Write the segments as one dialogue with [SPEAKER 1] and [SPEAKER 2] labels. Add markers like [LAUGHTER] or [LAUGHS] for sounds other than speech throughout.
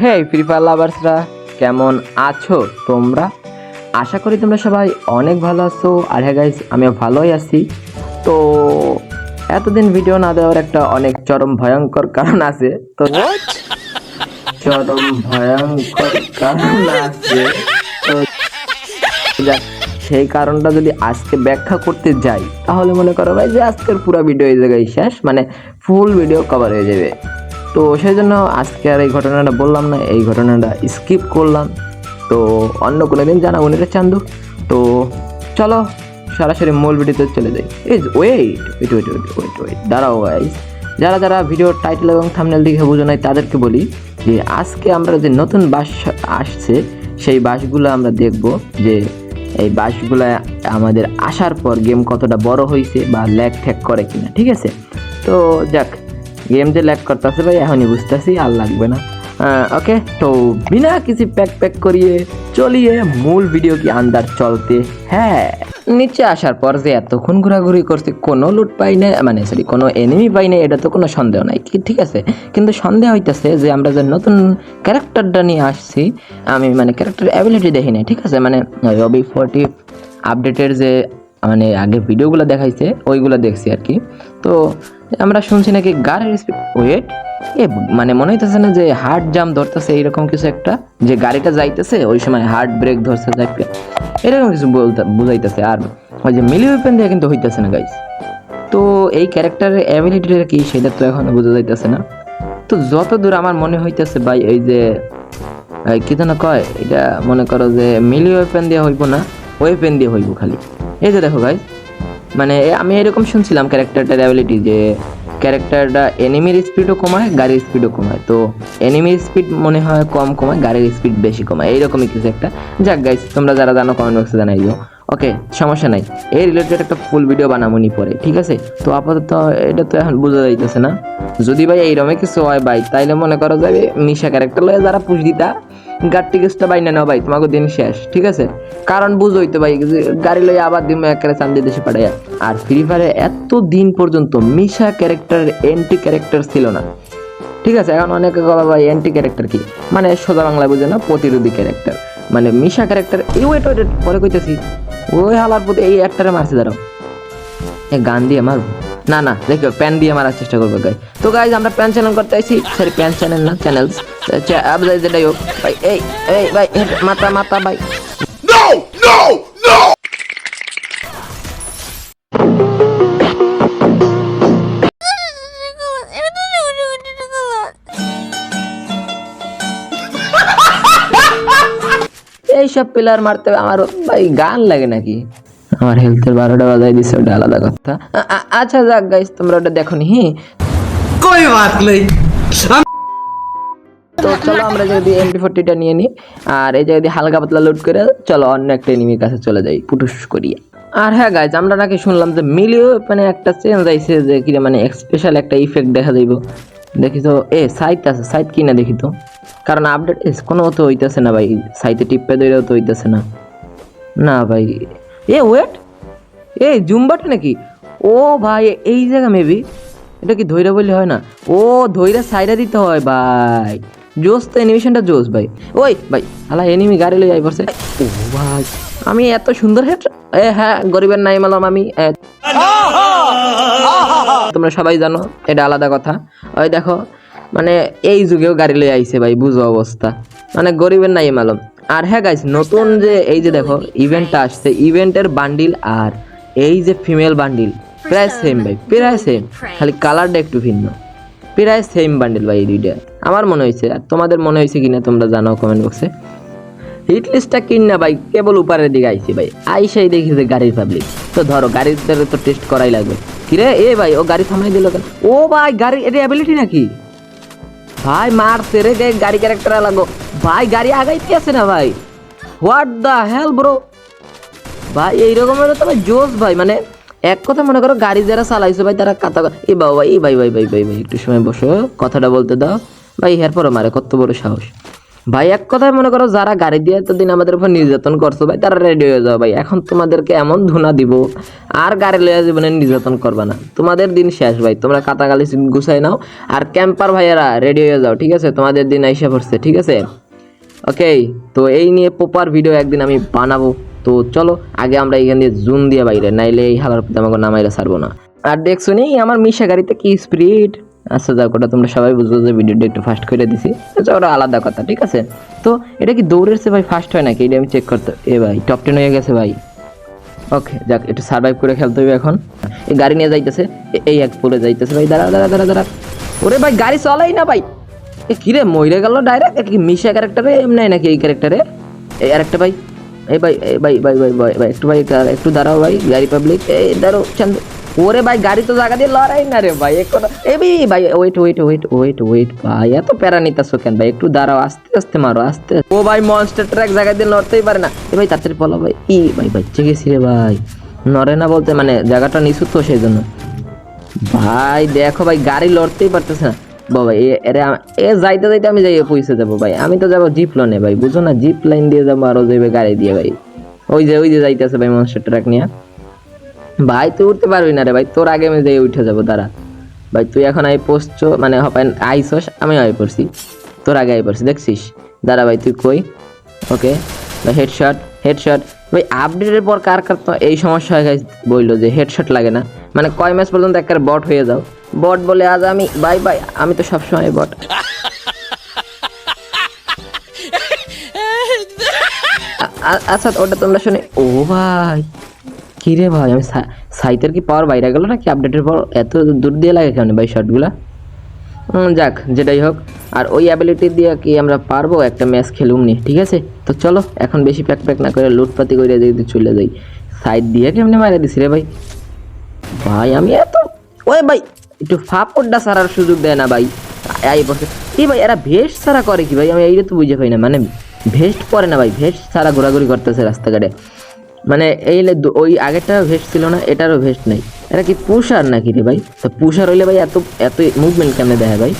[SPEAKER 1] হে free fire লাভার্সরা কেমন আছো তোমরা? আশা করি তোমরা সবাই অনেক ভালো আছো। আর হ্যাঁ গাইস আমিও ভালোই আছি। তো এতদিন ভিডিও না দেওয়ার একটা অনেক চরম ভয়ঙ্কর কারণ আছে। তো চরম ভয়ঙ্কর কারণ আছে। তো সেই কারণটা যদি আজকে ব্যাখ্যা করতে যাই তাহলে মনে করো ভাই যে আজকের পুরো ভিডিও এই জায়গায় শেষ মানে ফুল ভিডিও কভার হয়ে যাবে। তো সেই জন্য আজকে আর এই ঘটনাটা বললাম না, এই ঘটনাটা স্কিপ করলাম। তো অন্য কোনো দিন জানাব রে চান্দু তো। চলো, সরাসরি মূল ভিডিওতে চলে যাই। এই wait wait wait wait wait wait দাঁড়াও গাইস যারা যারা ভিডিওর টাইটেল এবং থামনেল দেখে বুঝো নাই, তাদেরকে বলি যে, আজকে আমরা যে নতুন বাস আসছে, সেই বাসগুলো আমরা দেখব যে, এই বাসগুলো আমাদের আসার পর গেম কতটা বড় হয়েছে বা ল্যাগ ঠ্যাক করে কিনা, ঠিক আছে? তো যাক গেম যে ল্যাগ করতেছে ভাই, এখনই বুঝতেছি, আর লাগবে না। ওকে তো বিনা কিছু প্যাক প্যাক করিয়ে চলিয়ে মূল ভিডিও কি আন্দার চলতে? হ্যাঁ। নিচে আসার পর যে এতক্ষণ ঘোরাঘুরি করছে, কোনো লুট পাই না মানে সরি কোনো এনিমি পাই না এটা তো কোনো সন্দেহ নাই ঠিক আছে? কিন্তু সন্দেহ হইতেছে যে আমরা যে নতুন ক্যারেক্টারটা নিয়ে আসছি, আমি মানে ক্যারেক্টার অ্যাবিলিটি দেখি নাই, ঠিক আছে? মানে রবি ফোরটি আপডেটের যে মানে আগে ভিডিওগুলো দেখাইছে, ওইগুলো দেখছি আর কি। তো আমরা শুনছি নাকি গাড়ির স্পিড ওয়েট এ মানে মনে হইতেছে না যে হার্ট জাম ধরতেছে এইরকম কিছু একটা, যে গাড়িটা যাইতেছে, ওই সময় হার্ট ব্রেক ধরছে যাকে এরকম কিছু বলতে, বুঝাইতেছে। আর ওই যে মিলি ওয়েপেন দিয়ে কিন্তু হইতেছে না গাইস তো এই ক্যারেক্টারের অ্যাবিলিটিটা কি, সেটা তো এখনও বোঝা যাইতেছে না। তো যত দূর আমার মনে হইতেছে ভাই, এই যে কি যেন কয়, এটা মনে করো যে মিলি ওয়েপেন দিয়ে হইব না ওয়েপেন দিয়ে হইব খালি। এই যে দেখো ভাই মানে আমি এরকম শুনছিলাম ক্যারেক্টারটার অ্যাবিলিটি যে ক্যারেক্টারটা এনিমির স্পিডও কমায়, গাড়ির স্পিডও কমায়। তো এনিমির স্পিড মনে হয় কম কমায়, গাড়ির স্পিড বেশি কমায়। এইরকমই কিছু একটা। যাক গাইস তোমরা যারা জানো কমেন্ট বক্সে জানাই দিও। ওকে সমস্যা নাই। এই রিলেটেড একটা ফুল ভিডিও বানামনি পরে, ঠিক আছে? তো আপাতত এটা তো এখন বোঝা যাইতেছে না। যদি ভাই এইরকমই কিছু হয় ভাই, তাইলে মনে করা যাবে মিশা ক্যারেক্টার লয়ে যারা পুষ দিতা গাড়ি টিকিসটা বাই না নাও ভাই, তোমাকে দিন শেষ, ঠিক আছে? কারণ বুঝোই তো ভাই গাড়ি লইয়া আবার দিন একেবারে চান্দি দেশে পাঠাইয়া। আর ফ্রি ফায়ারে এত দিন পর্যন্ত মিশা ক্যারেক্টার এন্টি ক্যারেক্টার ছিল না। ঠিক আছে, এখন অনেকে বলা ভাই অ্যান্টি ক্যারেক্টার কি? মানে সোজা বাংলায় বুঝে না, প্রতিরোধী ক্যারেক্টার মানে মিশা ক্যারেক্টার এই ওয়েট ওয়েট পরে কইতেছি। ওই হালার প্রতি এই একটারে মারছে, দাঁড়াও। এ গান দিয়ে মারবো। না না দেখো প্যান দিয়ে মারার চেষ্টা করব গাই তো গাইজ আমরা প্যান চ্যানেল করতে আইছি। সরি প্যান চ্যানেল না চ্যানেল যেটাই হোক ভাই এই এই ভাই হেড, মাথা মাথা ভাই। [LAUGHS] এইসব প্লেয়ার মারতে আমার ভাই গান লাগে নাকি? আমার হেলথের বারোটা বাজায় দিছে ওটা আলাদা কথা। আচ্ছা যাক গাইস তোমরা ওটা দেখো নি
[SPEAKER 2] কই বাত নাই?
[SPEAKER 1] তো চলো আমরা যদি এমপি ফোরটিটা নিয়ে নিই আর এই যে যদি হালকা পাতলা লোড করে চলো অন্য একটা এনিমির কাছে চলে যাই পুটুস করিয়া আর হ্যাঁ গাইজ আমরা নাকি শুনলাম যে মিলিও মানে একটা চেঞ্জ আইছে যে কি মানে স্পেশাল একটা ইফেক্ট দেখা যাইব। দেখি তো এ সাইট আছে সাইট কিনা দেখি তো। কারণ আপডেট কোনো তো হইতেছে না ভাই সাইটে টিপে দইলেও তো হইতেছে না। না ভাই এ ওয়েট এই, জুম্বাটা নাকি? ও ভাই, এই জায়গা মেবি এটা কি ধৈরা বললে হয় না? ও ধৈরা সাইডা দিতে হয়, ভাই। জোস তো অ্যানিমেশনটা জোস ভাই। ওই, ভাই, হালা এনিমি গাড়ি লই পড়ছে। ও ভাই, আমি এত সুন্দর হেড এ হ্যাঁ গরিবের নাই মালাম আমি তোমরা সবাই জানো, এটা আলাদা কথা। ওই দেখো মানে এই যুগেও গাড়ি লই আইছে, ভাই, বুঝো অবস্থা। মানে গরিবের নাই মালম। আর হ্যাঁ গাইস নতুন যে এই যে দেখো ইভেন্টটা আসছে ইভেন্টের বান্ডিল আর এই যে ফিমেল বান্ডিল প্রায় সেম ভাই, প্রায় সেম খালি কালারটা একটু ভিন্ন। প্রায় সেম বান্ডিল ভাই এই দুইটা। আমার মনে হয়েছে, আর তোমাদের মনে হয়েছে কিনা তোমরা জানাও কমেন্ট বক্সে হিট লিস্টটা কিন না ভাই, কেবল উপরের দিকে আইছি ভাই। আইসাই দেখি যে গাড়ির পাবলিক তো ধরো, গাড়ির তো টেস্ট করাই লাগবে। কিরে? এ ভাই, ও গাড়ি থামাই দিল ও ভাই গাড়ি এটা অ্যাবিলিটি নাকি? ভাই মারছে রে গাড়ি ক্যারেক্টার লাগো। ভাই, গাড়ি আগাইতে আছে না ভাই? হোয়াট দা হেল ব্রো ভাই এইরকম হলে তো ভাই জোস ভাই মানে এক কথা মনে করো, গাড়ি যারা চালাইছো ভাই, তারা কাতা এ বাবা ভাই এই ভাই ভাই ভাই ভাই ভাই, একটু সময় বসো, কথাটা বলতে দাও। ভাই এরপরও মারে, কত বড় সাহস। ভাই, এক কথায় মনে করো যারা গাড়ি দিয়ে এতদিন আমাদের উপর নির্যাতন করছ, ভাই, তারা রেডি হয়ে যাও, ভাই। এখন তোমাদেরকে এমন ধুনা দিব, আর গাড়ি লইয়া জীবনে নির্যাতন করবে না। তোমাদের দিন শেষ, ভাই। তোমরা কাতাগালি গুছাই নাও, আর ক্যাম্পার ভাইয়েরা রেডি হয়ে যাও, ঠিক আছে? তোমাদের দিন আইসা পড়ছে, ঠিক আছে? ওকে তো এই নিয়ে প্রপার ভিডিও একদিন আমি বানাবো। তো চলো, আগে আমরা এখান দিয়ে জুম দিয়ে বাইরে, নাইলে এই হালার আমাকে নামাইলে ছাড়বো না। আর দেখছ নি আমার মিশা গাড়িতে কি স্পিড আচ্ছা যাক, ওটা তোমরা সবাই বুঝছ যে ভিডিওটা একটু ফাস্ট করে দিছি। আচ্ছা ওটা আলাদা কথা, ঠিক আছে? তো, এটা কি দৌড়ের চেয়ে ভাই ফাস্ট হয় নাকি? এটা আমি চেক করতে এ ভাই টপ টেন হয়ে গেছে ভাই। ওকে যাক, একটু সার্ভাইভ করে খেলতে হবে এখন। এই গাড়ি নিয়ে যাইতেছে। এই এক পরে যাইতেছে ভাই। দাঁড়া দাঁড়া দাঁড়া দাঁড়া ওরে ভাই, গাড়ি চলাই না ভাই। এ কিরে মইরে গেল ডাইরেক্ট কি মিশা ক্যারেক্টারে এমনি নাকি এই ক্যারেক্টারে এই আরেকটা ভাই। এই ভাই ভাই ভাই ভাই ভাই ভাই, একটু ভাই একটু দাঁড়াও ভাই, গাড়ি পাবলিক এই দাঁড়ো চান্দ ওরে ভাই, গাড়ি তো জায়গা দিয়ে লড়াই না রে ভাই একটু এই ভাই wait wait wait wait wait ভাই, এত প্যারা নিতাছো কেন ভাই? একটু দাঁড়াও, আস্তে আস্তে মারো, আস্তে। ও ভাই মনস্টার ট্র্যাক জায়গা দিয়ে লড়তেই পারে না। এ ভাই, তাড়াতাড়ি বলো ভাই। ই ভাই বাচ্চা গেছি রে ভাই। নড়ে না বলতে মানে জায়গাটা নিচু তো সেই জন্য। ভাই, দেখো ভাই, গাড়ি লড়তেই পারতেছে না। বাবা এরে এ যাইতে যাইতে আমি যাই পৌঁছে যাব ভাই। আমি তো যাব জিপ লোনে ভাই, বুঝো না জিপ লাইন দিয়ে যাব আরও যাবে গাড়ি দিয়ে ভাই। ওই যে ওই যে যাইতেছে ভাই মনস্টার ট্রাক নিয়ে। ভাই তুই উঠতে পারবি না রে ভাই তোর আগে আমি যাই উঠে যাব দাঁড়া। ভাই তুই এখন আই পড়ছ মানে আইসস আমি আই পড়ছি। তোর আগে আই পড়ছি দেখছিস? দাঁড়া ভাই তুই কই? ওকে ভাই হেডশট হেডশট ভাই আপডেটের পর কার কার তো এই সমস্যা হয়ে গেছে বলল যে হেডশট লাগে না। মানে কয় ম্যাচ পর্যন্ত একবার বট হয়ে যাও। বট বলে আজ আমি বাই বাই আমি তো সবসময় বট [LAUGHS] আচ্ছা ওটা তোমরা শুনে ও ভাই। কি রে ভাই, আমি সাইতের কি পাওয়ার বাইরে গেল নাকি? আপডেটের পর এত দূর দিয়ে লাগে কেন ভাই শটগুলা যাক, যেটাই হোক। আর ওই অ্যাবিলিটি দিয়ে কি আমরা পারব? একটা ম্যাচ খেলুম নি, ঠিক আছে? তো চলো, এখন বেশি প্যাক প্যাক না করে লুটপাতি করে যদি চলে যাই। সাইড দিয়ে কেমনে মারা দিছি রে ভাই? ভাই, আমি এত ওই ভাই, একটু ফাপড়টা সারার সুযোগ দেয় না ভাই। এই বসে এই ভাই, এরা ভেস্ট সারা করে কি ভাই? আমি এইটা তো বুঝে পাই না। মানে ভেস্ট পরে না ভাই, ভেস্ট সারা ঘোরাঘুরি করতেছে রাস্তাঘাটে। মানে এই ওই আগেরটা ভেস্ট ছিল না, এটারও ভেস্ট নাই। এটা কি পুষার নাকি রে ভাই? তো পুষার হইলে ভাই এত এত মুভমেন্ট কেমনে দেয় ভাই?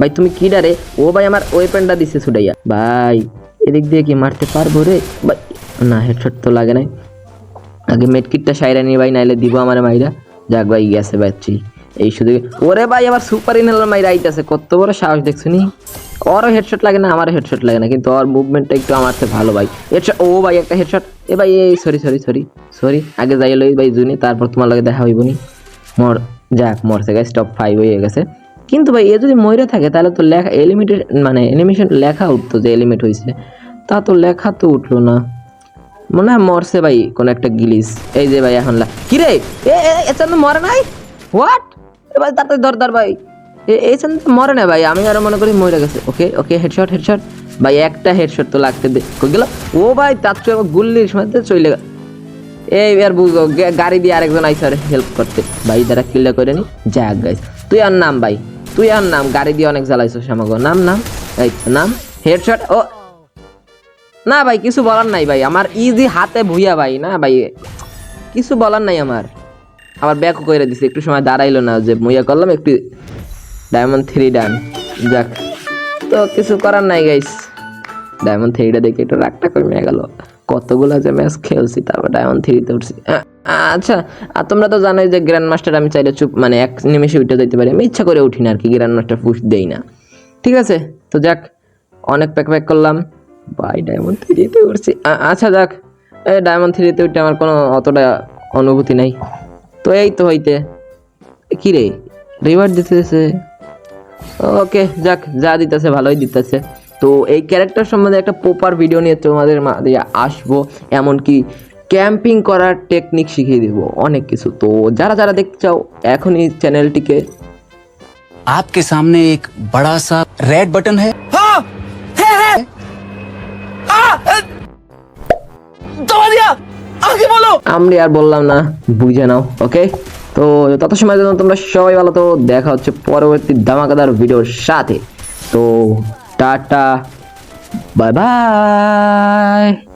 [SPEAKER 1] ভাই তুমি কি ডারে? ও ভাই আমার ওয়েপেনটা দিছে ছুটাইয়া। ভাই, এদিক দিয়ে কি মারতে পারব রে? ভাই, না হেডশট তো লাগে নাই। আগে মেডকিটটা সাইরা নিয়ে ভাই, নাইলে দিব আমার মাইরা। যাক ভাই, গেছে বাচ্চি। এই শুধু ওরে ভাই আবার সুপার ইনহেলার মাইরা আইতাছে, কত বড় সাহস দেখছ নি? ওরও হেডশট লাগে না আমারও হেডশট লাগে না কিন্তু ওর মুভমেন্টটা একটু আমার থেকে ভালো ভাই হেডশট ও ভাই একটা হেডশট এ ভাই এই সরি সরি সরি সরি আগে যাই লই ভাই জুনি তারপর তোমার লগে দেখা হইব নি মর যাক মরছে গাইস টপ ফাইভ হয়ে গেছে কিন্তু ভাই এ যদি মরে থাকে তাহলে তো লেখা এলিমিটেড মানে অ্যানিমেশন লেখা উঠতো যে এলিমিট হয়েছে তা তো লেখা তো উঠল না মনে হয় মরছে ভাই কোন একটা গিলিস এই যে ভাই এখন লা- কি রে এ এ- মরে নাই হোয়াট এবার তাড়াতাড়ি ধর ধর ভাই এই তো মরে না ভাই। আমি আরও মনে করি মরে গেছে ওকে ওকে হেডশট হেডশট ভাই, একটা হেডশট তো লাগতে গেল? ও ভাই তার চেয়ে গুল্লির সময় চলে গেল এই আর বুঝো গাড়ি দিয়ে আরেকজন আইসে হেল্প করতে। ভাই দ্বারা কিল্লা করে নি। যাক গাইস তুই আর নাম, ভাই। তুই আর নাম। গাড়ি দিয়ে অনেক জ্বালাইছো আমাকে। নাম নাম। এই, নাম। হেডশট ও। না, ভাই, কিছু বলার নাই, ভাই। আমার ইজি হাতে ভুইয়া, ভাই। না, ভাই, কিছু বলার নাই আমার। আমার ব্যাক করে দিছে। একটু সময় দাঁড়াইলো না যে, মুইয়া করলাম, একটু ডায়মন্ড থ্রি ডান যাক, তো কিছু করার নাই গাইস ডায়মন্ড থ্রিটা দেখে একটু রাগটা কমে গেল। কতগুলো যে ম্যাচ খেলছি, তারপর ডায়মন্ড থ্রিতে উঠছি। আচ্ছা আর তোমরা তো জানোই যে গ্র্যান্ড মাস্টার আমি চাইলে চুপ মানে এক নিমেষে উঠে যেতে পারি। আমি ইচ্ছা করে উঠি না আর কি গ্র্যান্ড মাস্টার পুষ দেই না। ঠিক আছে? তো যাক, অনেক প্যাক প্যাক করলাম। বাই ডায়মন্ড থ্রিতে উঠছি। আচ্ছা যাক। এই ডায়মন্ড থ্রিতে উঠে আমার কোনো অতটা অনুভূতি নাই। তো এই তো হইতে। কি রে? রিওয়ার্ড দিতেছে। ওকে যাক যা দিতেছে ভালোই দিতেছে তো এই ক্যারেক্টার সম্বন্ধে একটা প্রপার ভিডিও নিয়ে তোমাদের মাঝে আসবো এমনকি ক্যাম্পিং করার টেকনিক শিখিয়ে দিব অনেক কিছু তো যারা যারা দেখতে চাও এখনই চ্যানেলটিকে
[SPEAKER 3] आपके सामने एक बड़ा सा रेड बटन है
[SPEAKER 1] আমি আর বললাম না বুঝে নাও ওকে তো তত সময় জন্য তোমরা সবাই ভালো তো দেখা হচ্ছে পরবর্তী ধামাকাদার ভিডিওর সাথে। তো টাটা, বাই বাই।